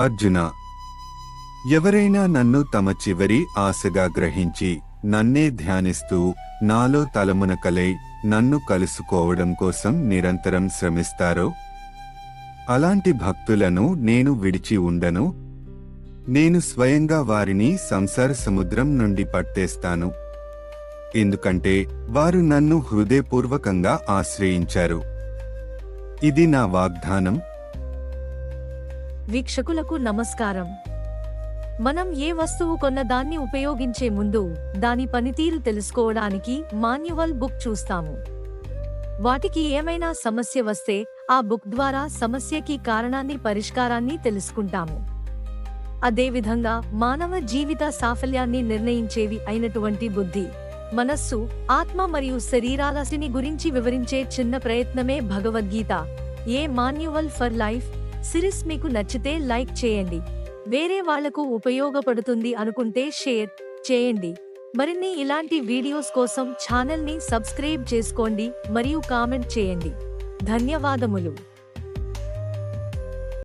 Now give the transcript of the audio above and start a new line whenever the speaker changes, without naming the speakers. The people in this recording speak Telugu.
అర్జున ఎవరైనా నన్ను తమ చివరి ఆశగా గ్రహించి నన్నే ధ్యానిస్తూ నాలో తలమునకలై నన్ను కలుసుకోవడం కోసం నిరంతరం శ్రమిస్తారో? అలాంటి భక్తులను నేను విడిచి ఉండను. నేను స్వయంగా వారిని సంసార సముద్రం నుండి పట్టేస్తాను. ఎందుకంటే వారు నన్ను హృదయపూర్వకంగా ఆశ్రయించారు. ఇది నా వాగ్దానం.
వీక్షకులకు నమస్కారం. మనం ఏ వస్తువు కొన్న దాన్ని ఉపయోగించే ముందు దాని పనితీరు తెలుసుకోవడానికి మాన్యువల్ బుక్ చూస్తాము. వాటికి ఏమైనా సమస్య వస్తే ఆ బుక్ ద్వారా సమస్యకి కారణాన్ని పరిష్కారాన్ని తెలుసుకుంటాము. అదేవిధంగా మానవ జీవిత సాఫల్యాన్ని నిర్ణయించేవి అయినటువంటి బుద్ధి మనస్సు ఆత్మ మరియు శరీరాలసిని గురించి వివరించే చిన్న ప్రయత్నమే Bhagavad Gita. A manual for life series మీకు నచ్చితే లైక్ చేయండి. వేరే వాళ్ళకు ఉపయోగపడుతుంది అనుకుంటే షేర్ చేయండి. మరిన్ని ఇలాంటి వీడియోస్ కోసం ఛానల్ని సబ్స్క్రైబ్ చేసుకోండి మరియు కామెంట్ చేయండి. ధన్యవాదములు.